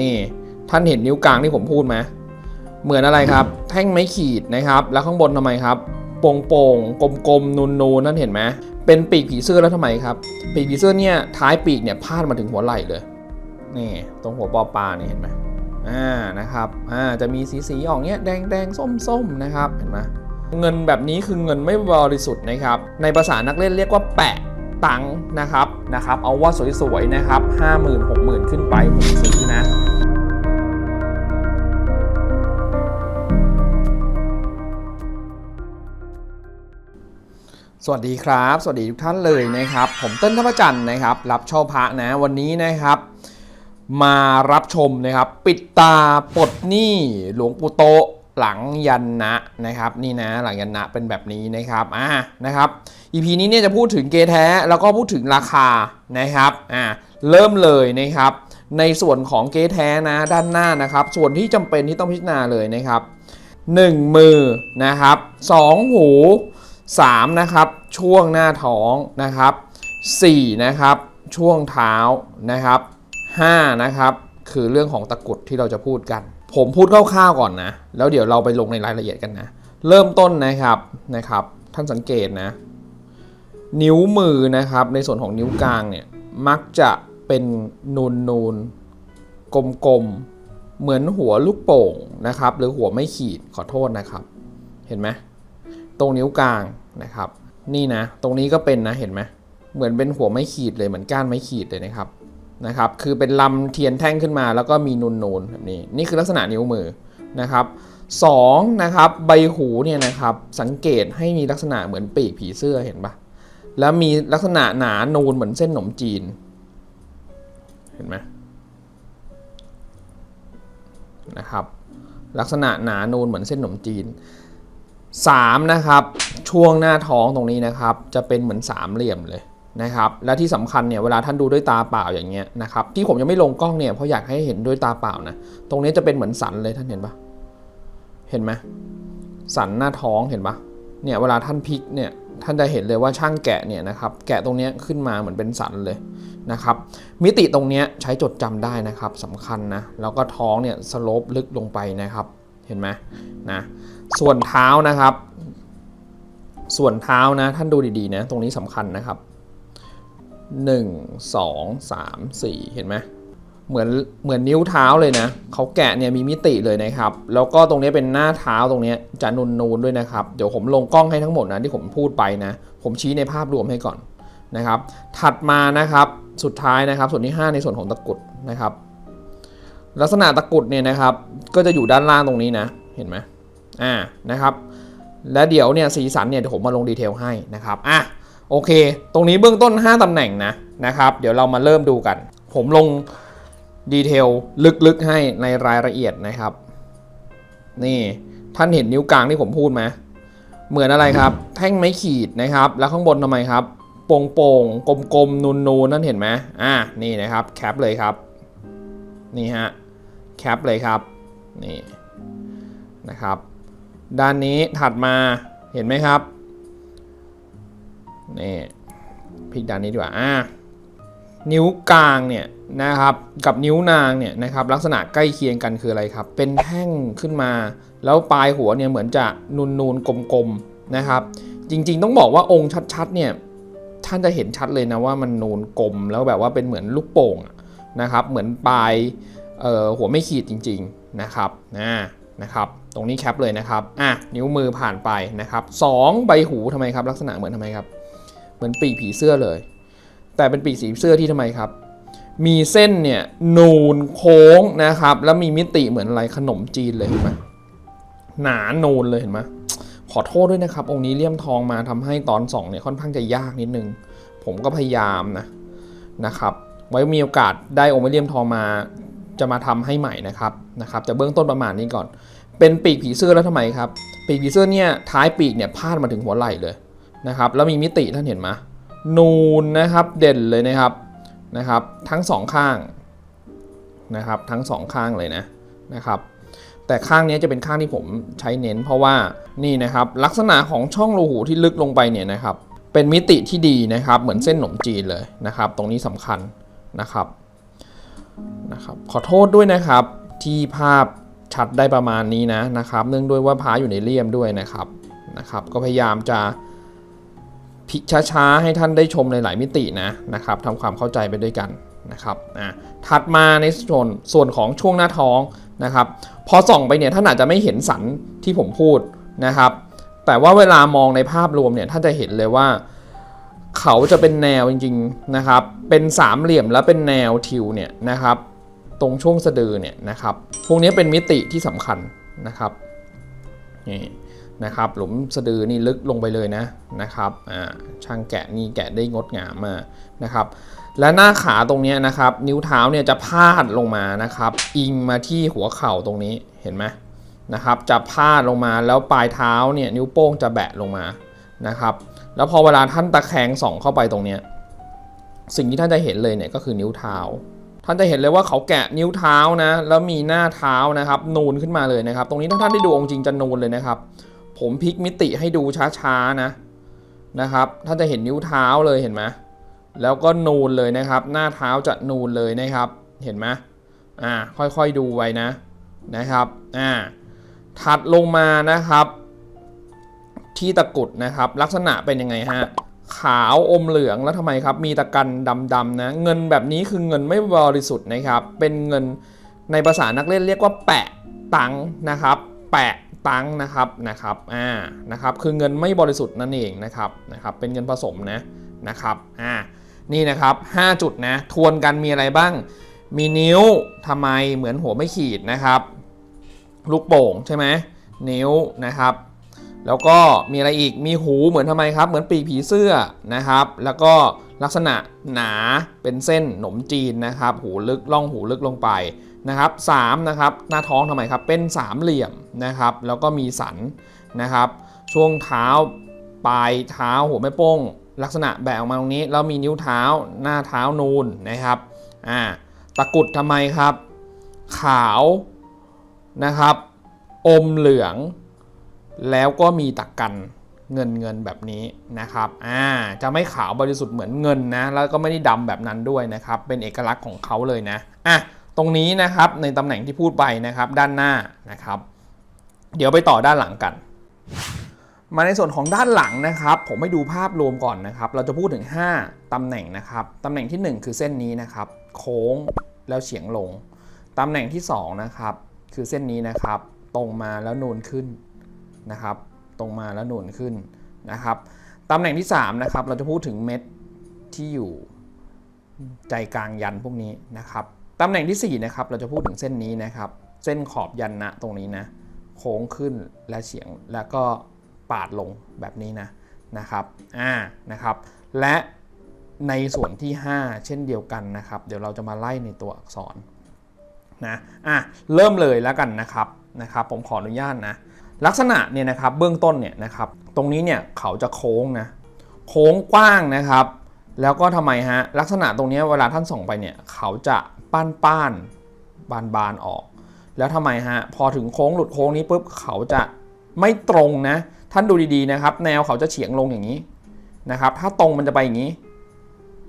นี่ ท่านเห็นนิ้วกลางที่ผมพูดไหมเหมือนอะไรครับ แท่งไม้ขีดนะครับ แล้วข้างบนทำไมครับโป่งโป่งๆกลมๆนูนๆนั่นเห็นไหมเป็นปีกผีเสื้อแล้วทำไมครับ ปีกผีเสื้อเนี่ยท้ายปีกเนี่ยพาดมาถึงหัวไหล่เลยนี่ตรงหัวปอปลาเนี่ยเห็นไหมอ่านะครับอ่าจะมีสีสีออกเนี้ยแดงแดงส้มส้มนะครับเห็นไหมเงินแบบนี้คือเงินไม่บริสุทธิ์นะครับ ในภาษานักเล่นเรียกว่าแปะตังนะครับนะครับ เอาว่าสวยๆนะครับห้าหมื่นหกหมื่นขึ้นไปผมซื้อนะ สวัสดีครับ สวัสดีทุกท่านเลยนะครับ ผมเต้นทัพจันทร์นะครับ รับเช่าพระนะวันนี้นะครับ มารับชมนะครับ ปิดตาปลดหนี้หลวงปู่โตหลังยันนะนะครับ นี่นะหลังยันนะเป็นแบบนี้นะครับอ่านะครับ EP นี้เนี่ยจะพูดถึงเกแท้แล้วก็พูดถึงราคานะครับอ่าเริ่มเลยนะครับ ในส่วนของเกแท้นะด้านหน้านะครับ ส่วนที่จำเป็นที่ต้องพิจารณาเลยนะครับ 1 มือนะครับ 2 หู 3นะครับช่วงหน้าท้องนะครับ4นะครับช่วงเท้านะครับ5นะครับคือเรื่องของตะกรุดที่เราจะพูดกัน ผมพูดคร่าวๆก่อนนะ แล้วเดี๋ยวเราไปลงในรายละเอียดกันนะ เริ่มต้นนะครับนะครับ ท่านสังเกตนะ นิ้วมือนะครับในส่วนของนิ้วกลางเนี่ยมักจะเป็นนูนนูนๆกลมๆเหมือนหัวลูกโป่งนะครับ หรือหัวไม่ขีดขอโทษนะครับ เห็นไหม ตรงนิ้วกลางนะครับ นี่นะ ตรงนี้ก็เป็นนะเห็นไหมเหมือนเป็นหัวไม่ขีดเลยเหมือนก้านไม่ขีดเลยนะครับนะครับ คือเป็นลำเทียนแท่งขึ้นมา แล้วก็มีนูนนูนๆแบบนี้นี่คือลักษณะนิ้วมือนะครับสองนะครับใบหูเนี่ยนะครับสังเกตให้มีลักษณะเหมือนปีกผีเสื้อเห็นปะแล้วมีลักษณะหนานูนเหมือนเส้นขนมจีน เห็นไหมนะครับ ลักษณะหนานูนเหมือนเส้นขนมจีน 3นะครับช่วงหน้าท้องตรงนี้นะครับ จะเป็นเหมือนสามเหลี่ยมเลยนะครับ และที่สำคัญเนี่ยเวลาท่านดูด้วยตาเปล่าอย่างเงี้ยนะครับที่ผมยังไม่ลงกล้องเนี่ยเพราะอยากให้เห็นด้วยตาเปล่านะตรงนี้จะเป็นเหมือนสันเลยท่านเห็นปะเห็นไหมสันหน้าท้องเห็นปะเนี่ยเวลาท่านพลิกเนี่ยท่านจะเห็นเลยว่าช่างแกะเนี่ยนะครับแกะตรงนี้ขึ้นมาเหมือนเป็นสันเลยนะครับมิติตรงนี้ใช้จดจำได้นะครับสำคัญนะแล้วก็ท้องเนี่ยสโลปลึกลงไปนะครับเห็นไหมนะ ส่วนเท้านะครับ ส่วนเท้านะ ท่านดูดีๆนะ ตรงนี้สำคัญนะครับ 1 2 3 4 เห็นไหมเหมือนเหมือนนิ้วเท้าเลยนะเขาแกะเนี่ยมีมิติเลยนะครับ แล้วก็ตรงนี้เป็นหน้าเท้าตรงนี้จะนูนๆด้วยนะครับ เดี๋ยวผมลงกล้องให้ทั้งหมดนะที่ผมพูดไปนะ ผมชี้ในภาพรวมให้ก่อนนะครับ ถัดมานะครับสุดท้ายนะครับ ส่วนที่ 5 ในส่วนของตะกุดนะครับ ลักษณะตะกุดเนี่ยนะครับ ก็จะอยู่ด้านล่างตรงนี้นะ เห็นไหม อ่านะครับและเดี๋ยวเนี่ยสีสันเนี่ยเดี๋ยวผมมาลงดีเทลให้นะครับอะโอเค ตรงนี้เบื้องต้น 5ตำแหน่งนะนะครับ เดี๋ยวเรามาเริ่มดูกัน ผมลงดีเทลลึกๆให้ในรายละเอียดนะครับ นี่ท่านเห็นนิ้วกลางที่ผมพูดไหมเหมือนอะไรครับ แท่งไม้ขีดนะครับ แล้วข้างบนทำไมครับโป่งโป่งๆกลมๆนูนๆนั่นเห็นไหมอ่านี่นะครับแคปเลยครับ นี่ฮะแคปเลยครับ นี่นะครับ ด้านนี้ถัดมาเห็นไหมครับนี่พลิกด้านนี้ดีกว่าอ่านิ้วกลางเนี่ยนะครับกับนิ้วนางเนี่ยนะครับลักษณะใกล้เคียงกันคืออะไรครับ เป็นแท่งขึ้นมา แล้วปลายหัวเนี่ยเหมือนจะนูนนูนๆกลมๆนะครับ จริงๆต้องบอกว่าองค์ชัดๆเนี่ยท่านจะเห็นชัดเลยนะว่ามันนูนกลมแล้วแบบว่าเป็นเหมือนลูกโป่งนะครับ เหมือนปลายหัวไม่ขีดจริง ๆนะครับนะ นะครับ ตรงนี้แคปเลยนะครับ อะ นิ้วมือผ่านไปนะครับสองใบหูทำไมครับ ลักษณะเหมือนทำไมครับ เหมือนปีกผีเสื้อเลย แต่เป็นปีกสีเสื้อที่ทำไมครับ มีเส้นเนี่ยนูนโค้งนะครับ แล้วมีมิติเหมือนอะไรขนมจีนเลยเห็นไหมหนานูนเลยเห็นไหมขอโทษด้วยนะครับ องค์นี้เลี่ยมทองมาทำให้ตอนสองเนี่ยค่อนข้างจะยากนิดนึง ผมก็พยายามนะนะครับ ไว้มีโอกาสได้องค์ไม่เลี่ยมทองมา จะมาทำให้ใหม่นะครับนะครับจะเบื้องต้นประมาณนี้ก่อน เป็นปีกผีเสื้อแล้วทำไมครับ ปีกผีเสื้อเนี่ยท้ายปีกเนี่ยพาดมาถึงหัวไหล่เลยนะครับแล้วมีมิติท่านเห็นไหมนูนนะครับเด่นเลยนะครับนะครับ ทั้งสองข้างนะครับทั้งสองข้างเลยนะนะครับแต่ข้างนี้จะเป็นข้างที่ผมใช้เน้น เพราะว่านี่นะครับลักษณะของช่องรูหูที่ลึกลงไปเนี่ยนะครับเป็นมิติที่ดีนะครับเหมือนเส้นหนมจีนเลยนะครับ ตรงนี้สำคัญนะครับ นะครับขอโทษด้วยนะครับ ที่ภาพชัดได้ประมาณนี้นะนะครับ เนื่องด้วยว่าพาอยู่ในเลี่ยมด้วยนะครับนะครับ ก็พยายามจะพิช้าๆให้ท่านได้ชมในหลายมิตินะนะครับทำความเข้าใจไปด้วยกันนะครับอะถัดมาในส่วนส่วนของช่วงหน้าท้องนะครับ พอส่องไปเนี่ยท่านอาจจะไม่เห็นสันที่ผมพูดนะครับ แต่ว่าเวลามองในภาพรวมเนี่ยท่านจะเห็นเลยว่า เขาจะเป็นแนวจริงๆนะครับ เป็นสามเหลี่ยมแล้วเป็นแนวทิวเนี่ยนะครับ ตรงช่วงสะดือเนี่ยนะครับ พวกนี้เป็นมิติที่สำคัญนะครับนี่นะครับหลุมสะดือนี่ลึกลงไปเลยนะนะครับอ่าช่างแกะนี่แกะได้งดงามมากนะครับ และหน้าขาตรงนี้นะครับ นิ้วเท้าเนี่ยจะพาดลงมานะครับ อิงมาที่หัวเข่าตรงนี้เห็นไหมนะครับ จะพาดลงมาแล้วปลายเท้าเนี่ยนิ้วโป้งจะแบะลงมานะครับ แล้วพอเวลาท่านตะแคงส่องเข้าไปตรงเนี้ยสิ่งที่ท่านจะเห็นเลยเนี่ยก็คือนิ้วเท้า ท่านจะเห็นเลยว่าเขาแกะนิ้วเท้านะ แล้วมีหน้าเท้านะครับ นูนขึ้นมาเลยนะครับ ตรงนี้ถ้าท่านได้ดูองค์จริงจะนูนเลยนะครับ ผมพลิกมิติให้ดูช้าๆนะนะครับ ท่านจะเห็นนิ้วเท้าเลยเห็นไหมแล้วก็นูนเลยนะครับ หน้าเท้าจะนูนเลยนะครับ เห็นไหมอ่า ค่อยๆดูไว้นะนะครับ อ่า ถัดลงมานะครับ ที่ตะกุดนะครับ ลักษณะเป็นยังไงฮะขาวอมเหลืองแล้วทำไมครับ มีตะกันดำๆนะเงินแบบนี้คือเงินไม่บริสุทธิ์นะครับ เป็นเงินในภาษานักเล่นเรียกว่าแปะตังนะครับ แปะตังนะครับนะครับอ่านะครับ คือเงินไม่บริสุทธิ์นั่นเองนะครับนะครับ เป็นเงินผสมนะนะครับอ่านี่นะครับ 5 จุดนะทวนกันมีอะไรบ้าง มีนิ้วทำไมเหมือนหัวไม่ขีดนะครับ ลูกโป่งใช่ไหมนิ้วนะครับ แล้วก็มีอะไรอีกมีหูเหมือนทำไมครับ เหมือนปีกผีเสื้อนะครับ แล้วก็ลักษณะหนาเป็นเส้นหนมจีนนะครับ หูลึกล่องหูลึกลงไปนะครับสามนะครับหน้าท้องทำไมครับเป็นสามเหลี่ยมนะครับ แล้วก็มีสันนะครับ ช่วงเท้าปลายเท้าหัวแม่โป้ง ลักษณะแบะออกมาตรงนี้แล้วมีนิ้วเท้าหน้าเท้านูนนะครับอ่าตะกุดทำไมครับ ขาวนะครับ อมเหลือง แล้วก็มีตะกันเงินเงินแบบนี้นะครับอ่าจะไม่ขาวบริสุทธิ์เหมือนเงินนะ แล้วก็ไม่ได้ดำแบบนั้นด้วยนะครับ เป็นเอกลักษณ์ของเขาเลยนะอะตรงนี้นะครับในตำแหน่งที่พูดไปนะครับด้านหน้านะครับ เดี๋ยวไปต่อด้านหลังกัน มาในส่วนของด้านหลังนะครับ ผมให้ดูภาพรวมก่อนนะครับ เราจะพูดถึง 5ตำแหน่งนะครับตำแหน่งที่ 1 คือเส้นนี้นะครับ โค้งแล้วเฉียงลงตำแหน่งที่2นะครับคือเส้นนี้นะครับ ตรงมาแล้วนูนขึ้น นะครับตรงมาแล้วหนูนขึ้นนะครับตำแหน่งที่3นะครับเราจะพูดถึงเม็ดที่อยู่ใจกลางยันพวกนี้นะครับตำแหน่งที่4นะครับเราจะพูดถึงเส้นนี้นะครับ เส้นขอบยันนะตรงนี้นะโค้งขึ้นและเฉียงแล้วก็ปาดลงแบบนี้นะนะครับอ่านะครับและในส่วนที่ 5 เช่นเดียวกันนะครับ เดี๋ยวเราจะมาไล่ในตัวอักษรนะอะเริ่มเลยแล้วกันนะครับนะครับ ผมขออนุญาตนะ ลักษณะเนี่ยนะครับเบื้องต้นเนี่ยนะครับตรงนี้เนี่ยเขาจะโค้งนะโค้งกว้างนะครับ แล้วก็ทำไมฮะลักษณะตรงนี้เวลาท่านส่องไปเนี่ยเขาจะป้านป้านบานบานออก แล้วทำไมฮะพอถึงโค้งหลุดโค้งนี้ปุ๊บเขาจะไม่ตรงนะท่านดูดีๆนะครับ แนวเขาจะเฉียงลงอย่างนี้นะครับ ถ้าตรงมันจะไปอย่างนี้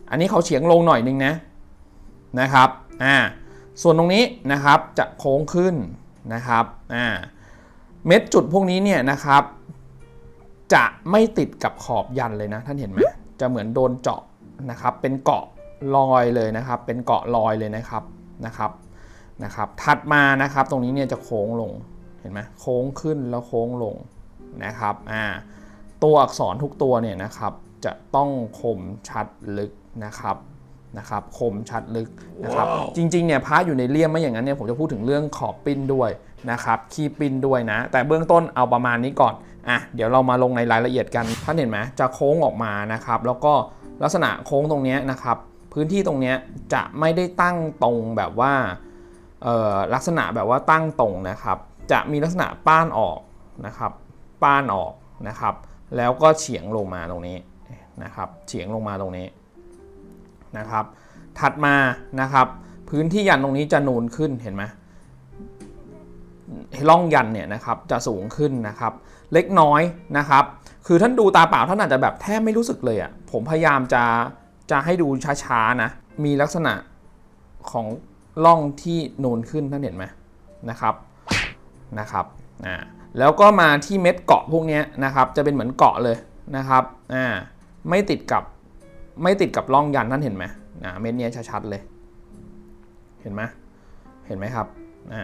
อันนี้เขาเฉียงลงหน่อยนึงนะนะครับอ่าส่วนตรงนี้นะครับจะโค้งขึ้นนะครับอ่า เม็ดจุดพวกนี้เนี่ยนะครับ จะไม่ติดกับขอบยันเลยนะท่านเห็นไหมจะเหมือนโดนเจาะนะครับ เป็นเกาะลอยเลยนะครับ เป็นเกาะลอยเลยนะครับนะครับนะครับ ถัดมานะครับ ตรงนี้เนี่ยจะโค้งลงเห็นไหมโค้งขึ้นแล้วโค้งลงนะครับอ่าตัวอักษรทุกตัวเนี่ยนะครับ จะต้องคมชัดลึกนะครับนะครับคมชัดลึกนะครับจริงๆเนี่ยพระอยู่ในเลี่ยมไม่อย่างนั้นเนี่ยผมจะพูดถึงเรื่องขอบปิ้นด้วย นะครับคีบปิ้นด้วยนะ แต่เบื้องต้นเอาประมาณนี้ก่อนอะเดี๋ยวเรามาลงในรายละเอียดกันท่านเห็นไหมจะโค้งออกมานะครับแล้วก็ลักษณะโค้งตรงนี้นะครับพื้นที่ตรงนี้จะไม่ได้ตั้งตรงแบบว่าลักษณะแบบว่าตั้งตรงนะครับ จะมีลักษณะป้านออกนะครับ ป้านออกนะครับ แล้วก็เฉียงลงมาตรงนี้นะครับเฉียงลงมาตรงนี้นะครับ ถัดมานะครับ พื้นที่ยันตรงนี้จะนูนขึ้นเห็นไหม ร่องยันเนี่ยนะครับจะสูงขึ้นนะครับ เล็กน้อยนะครับ คือท่านดูตาเปล่าท่านอาจจะแบบแทบไม่รู้สึกเลยอะ่ะผมพยายามจะจะให้ดูช้าๆนะมีลักษณะของร่องที่นูนขึ้นท่านเห็นไหมนะครับนะครับอ่าแล้วก็มาที่เม็ดเกาะพวกนี้นะครับจะเป็นเหมือนเกาะเลยนะครับอ่าไม่ติดกับไม่ติดกับร่องยันท่านเห็นไหมอ่าเม็ดเนี้ยชัดๆเลย เห็นไหมเห็นไหมครับอ่า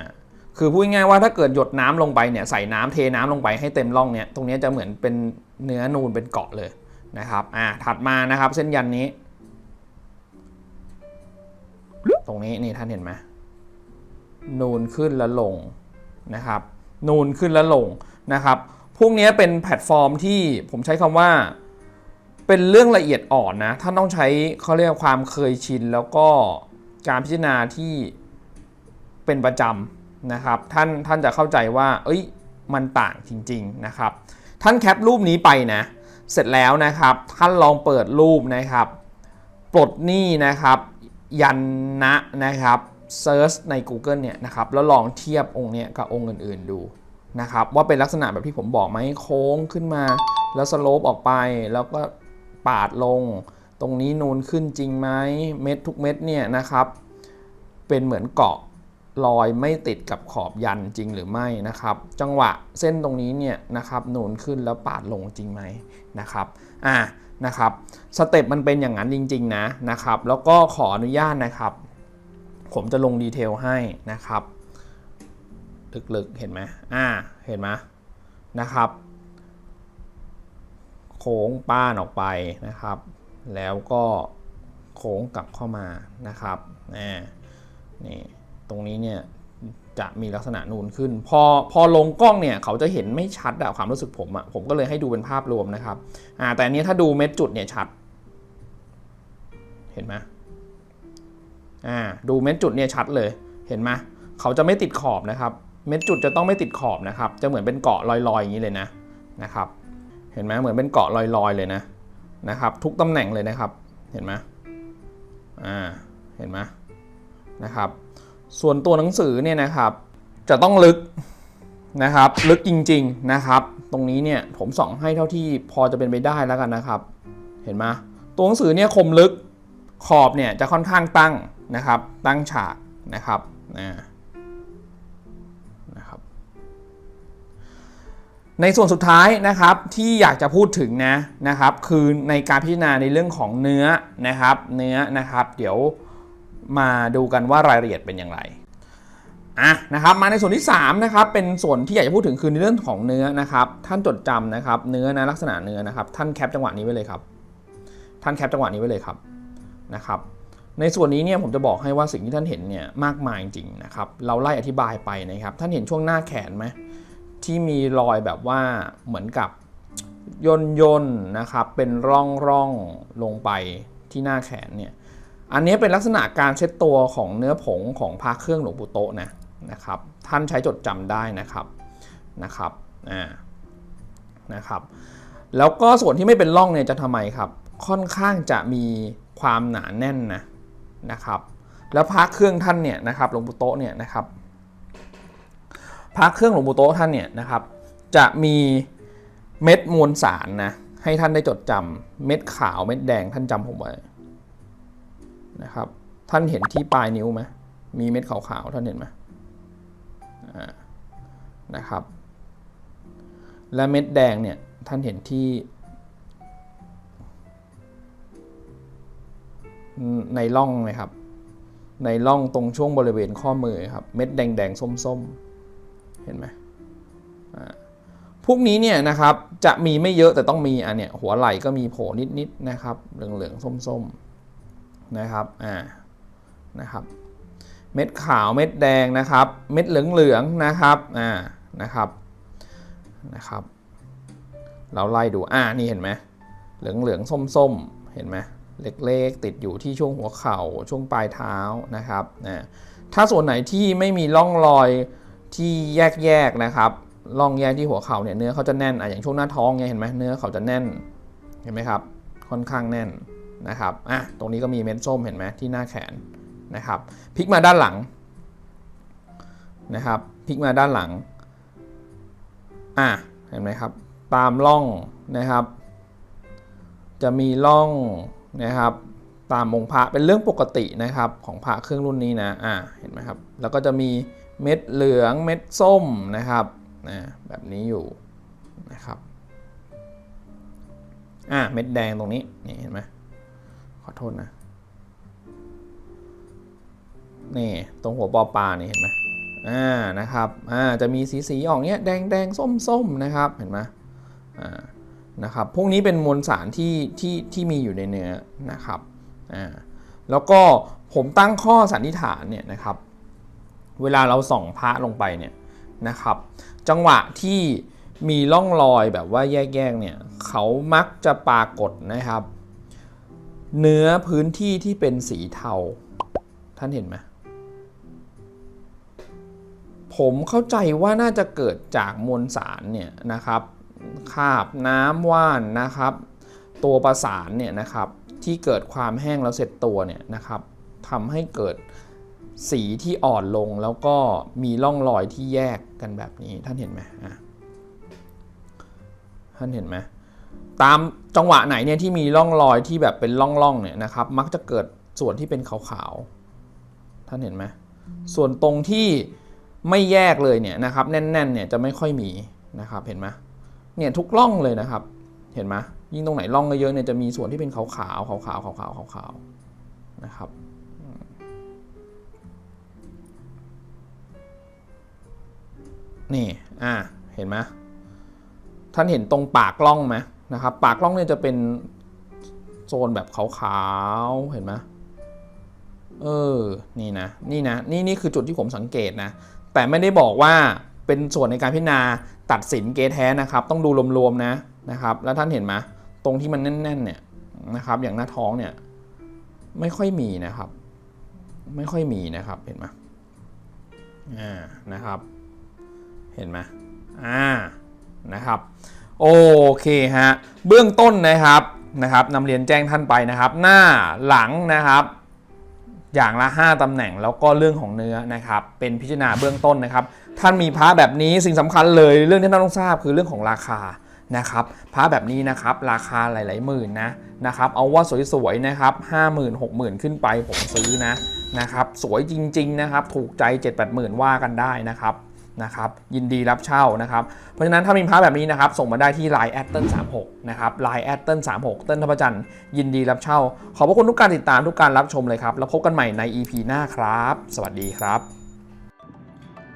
คือพูดง่ายๆว่าถ้าเกิดหยดน้ำลงไปเนี่ยใส่น้ำเทน้ำลงไปให้เต็มร่องเนี่ยตรงนี้จะเหมือนเป็นเนื้อนูนเป็นเกาะเลยนะครับอ่าถัดมานะครับเส้นยันนี้ ตรงนี้นี่ท่านเห็นไหมนูนขึ้นแล้วลงนะครับ นูนขึ้นแล้วลงนะครับ พวกนี้เป็นแพลตฟอร์มที่ผมใช้คำว่าเป็นเรื่องละเอียดอ่อนนะท่านต้องใช้เขาเรียกว่าความเคยชินแล้วก็การพิจารณาที่เป็นประจำ นะครับท่านท่านจะเข้าใจว่า เอ้ยมันต่างจริงๆนะครับ ท่านแคปรูปนี้ไปนะ เสร็จแล้วนะครับ ท่านลองเปิดรูปนะครับ ปลดหนี้นะครับ ยันนะนะครับเซิร์ชใน Google เนี่ยนะครับ แล้วลองเทียบองค์เนี้ยกับองค์อื่นๆดูนะครับ ว่าเป็นลักษณะแบบที่ผมบอกไหมโค้งขึ้นมา แล้วสโลปออกไปแล้วก็ปาดลง ตรงนี้นูนขึ้นจริงไหมเม็ดทุกเม็ดเนี่ยนะครับ เป็นเหมือนเกาะ ลอยไม่ติดกับขอบยันจริงหรือไม่นะครับ จังหวะเส้นตรงนี้เนี่ยนะครับนูนขึ้นแล้วปาดลงจริงไหมนะครับอ่านะครับสเต็ปมันเป็นอย่างนั้นจริง ๆ นะนะครับ แล้วก็ขออนุญาตนะครับ ผมจะลงดีเทลให้นะครับลึกๆเห็นไหมอ่าเห็นไหมนะครับ โค้งป้านออกไปนะครับ แล้วก็โค้งกลับเข้ามานะครับอ่นี่ รงนี้เนี่ยจะมีลักษณะนูนขึ้น พอพอลงกล้องเนี่ยเขาจะเห็นไม่ชัดอะความรู้สึกผมอะผมก็เลยให้ดูเป็นภาพรวมนะครับอ่าแต่อันนี้ถ้าดูเม็ดจุดเนี่ยชัด เห็นไหมอ่าดูเม็ดจุดเนี่ยชัดเลยเห็นไหมเขาจะไม่ติดขอบนะครับ เม็ดจุดจะต้องไม่ติดขอบนะครับ จะเหมือนเป็นเกาะลอยๆอย่างนี้เลยนะนะครับ เห็นไหมเหมือนเป็นเกาะลอยๆเลยนะนะครับ ทุกตำแหน่งเลยนะครับ เห็นไหมอ่าเห็นไหมนะครับ ส่วนตัวหนังสือเนี่ยนะครับ จะต้องลึกนะครับ ลึกจริง ๆนะครับ ตรงนี้เนี่ยผมส่องให้เท่าที่พอจะเป็นไปได้แล้วกันนะครับ เห็นไหมตัวหนังสือเนี่ยคมลึกขอบเนี่ยจะค่อนข้างตั้งนะครับ ตั้งฉากนะครับนะนะครับ ในส่วนสุดท้ายนะครับที่อยากจะพูดถึงนะนะครับ คือในการพิจารณาในเรื่องของเนื้อนะครับ เนื้อนะครับ เดี๋ยว มาดูกันว่ารายละเอียดเป็นอย่างไรอะนะครับมาในส่วนที่ 3 นะครับ เป็นส่วนที่อยากจะพูดถึงคือในเรื่องของเนื้อนะครับ ท่านจดจำนะครับ เนื้อนะลักษณะเนื้อนะครับ ท่านแคปจังหวะนี้ไว้เลยครับ ท่านแคปจังหวะนี้ไว้เลยครับนะครับ ในส่วนนี้เนี่ยผมจะบอกให้ว่าสิ่งที่ท่านเห็นเนี่ยมากมายจริงนะครับ เราไล่อธิบายไปนะครับ ท่านเห็นช่วงหน้าแขนไหมที่มีรอยแบบว่าเหมือนกับย่นย่นๆนะครับ เป็นร่องร่องลงไปที่หน้าแขนเนี่ย อันนี้เป็นลักษณะการเช็ดตัวของเนื้อผงของพระเครื่องหลวงปู่โตนะนะครับ ท่านใช้จดจำได้นะครับนะครับอ่านะครับ แล้วก็ส่วนที่ไม่เป็นร่องเนี่ยจะทำไมครับ ค่อนข้างจะมีความหนาแน่นนะนะครับ แล้วพระเครื่องท่านเนี่ยนะครับหลวงปู่โตเนี่ยนะครับพระเครื่องหลวงปู่โตท่านเนี่ยนะครับ จะมีเม็ดมวลสารนะให้ท่านได้จดจำเม็ดขาวเม็ดแดงท่านจำผมไว้ นะครับ ท่านเห็นที่ปลายนิ้วไหมมีเม็ดขาวๆท่านเห็นไหมนะครับ และเม็ดแดงเนี่ยท่านเห็นที่ในร่องไหมครับ ในร่องตรงช่วงบริเวณข้อมือครับ เม็ดแดงๆส้มๆ เห็นไหมพวกนี้เนี่ยนะครับจะมีไม่เยอะแต่ต้องมีอันเนี้ยหัวไหล่ก็มีโผล่นิดๆนะครับ เหลืองๆส้มๆ นะครับอ่านะครับเม็ดขาวเม็ดแดงนะครับ เม็ดเหลืองๆนะครับอ่านะครับนะครับ เราไล่ดูอ่านี่เห็นไหมเหลืองๆส้มๆเห็นไหมเล็กๆติดอยู่ที่ช่วงหัวเข่าช่วงปลายเท้านะครับอ่าถ้าส่วนไหนที่ไม่มีร่องรอยที่แยกๆนะครับร่องแยกที่หัวเข่าเนี่ยเนื้อเขาจะแน่นอะอย่างช่วงหน้าท้องเนี่ยเห็นไหมเนื้อเขาจะแน่นเห็นไหมครับค่อนข้างแน่น นะครับอะตรงนี้ก็มีเม็ดส้มเห็นไหมที่หน้าแขนนะครับพลิกมาด้านหลังนะครับพลิกมาด้านหลังอะเห็นไหมครับตามร่องนะครับ จะมีร่องนะครับตามองพระเป็นเรื่องปกตินะครับของพระเครื่องรุ่นนี้นะอ่าเห็นไหมครับแล้วก็จะมีเม็ดเหลืองเม็ดส้มนะครับนะแบบนี้อยู่นะครับอ่าเม็ดแดงตรงนี้นี่เห็นไหม ขอโทษนะ นี่ ตรงหัวปอปลานี่เห็นไหมอ่า นะครับ อ่า จะมีสีสีออกเนี้ยแดงแดงส้มส้มนะครับ เห็นไหมอ่า นะครับ พวกนี้เป็นมวลสารที่ที่ที่มีอยู่ในเนื้อนะครับ อ่า แล้วก็ผมตั้งข้อสันนิษฐานเนี่ยนะครับ เวลาเราส่องพระลงไปเนี่ยนะครับ จังหวะที่มีร่องรอยแบบว่าแยกๆเนี่ยเขามักจะปรากฏนะครับ เนื้อพื้นที่ที่เป็นสีเทา ท่านเห็นไหมผมเข้าใจว่าน่าจะเกิดจากมวลสารเนี่ยนะครับคาบน้ำว่านนะครับ ตัวประสานเนี่ยนะครับที่เกิดความแห้งแล้วเสร็จตัวเนี่ยนะครับทำให้เกิดสีที่อ่อนลงแล้วก็มีร่องรอยที่แยกกันแบบนี้ท่านเห็นไหมท่านเห็นไหม ตามจังหวะไหนเนี่ยที่มีร่องรอยที่แบบเป็นร่องๆเนี่ยนะครับ มักจะเกิดส่วนที่เป็นขาวๆท่านเห็นไหมส่วนตรงที่ไม่แยกเลยเนี่ยนะครับแน่นๆเนี่ยจะไม่ค่อยมีนะครับเห็นไหมเนี่ยทุกร่องเลยนะครับ เห็นไหมยิ่งตรงไหนร่องเยอะๆเนี่ยจะมีส่วนที่เป็นขาวๆขาวๆขาวๆขาวๆขาวๆนะครับนี่อ่าเห็นไหมท่านเห็นตรงปากร่องไหม นะครับปากร่องเนี่ยจะเป็นโซนแบบขาวๆเห็นไหมเออนี่นะนี่นะนี่นี่คือจุดที่ผมสังเกตนะ แต่ไม่ได้บอกว่าเป็นส่วนในการพิจารณาตัดสินเกทแท้นะครับ ต้องดูรวมๆนะนะครับ แล้วท่านเห็นไหมตรงที่มันแน่นๆเนี่ยนะครับ อย่างหน้าท้องเนี่ยไม่ค่อยมีนะครับ ไม่ค่อยมีนะครับเห็นไหมอ่านะครับ เห็นไหมอ่านะครับ โอเคฮะเบื้องต้นนะครับนะครับนำเรียนแจ้งท่านไปนะครับ หน้าหลังนะครับอย่างละ 5ตำแหน่งแล้วก็เรื่องของเนื้อนะครับ เป็นพิจารณาเบื้องต้นนะครับ ท่านมีพระแบบนี้สิ่งสำคัญเลย เรื่องที่ท่านต้องทราบคือเรื่องของราคานะครับพระแบบนี้นะครับราคาหลาย ๆ หมื่นนะนะครับ เอาว่าสวย ๆ นะครับ5 0 0 0 0 6 0,000ขึ้นไปผมซื้อนะนะครับ สวยจริง ๆ นะครับ ถูกใจ 7 8 0 0 0 0 ว่ากันได้นะครับ นะครับยินดีรับเช่านะครับเพราะฉะนั้นถ้ามีพระแบบนี้นะครับส่งมาได้ที่ Line แอดเติ้ล36นะครับ Line แอดเติ้ล36เติ้ลทพจันทร์ยินดีรับเช่า ขอบพระคุณทุกการติดตามทุกการรับชมเลยครับ แล้วพบกันใหม่ใน EP หน้าครับ สวัสดีครับ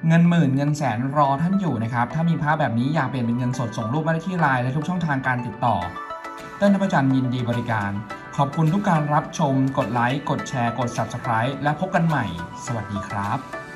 เงินหมื่นเงินแสนรอท่านอยู่นะครับถ้ามีพระแบบนี้อยากเปลี่ยนเป็นเงินสดส่งรูปมาได้ที่ไลน์และทุกช่องทางการติดต่อ เติ้ลทพจันทร์ยินดีบริการ ขอบคุณทุกการรับชม กดไลค์กดแชร์กด Subscribe และพบกันใหม่ สวัสดีครับ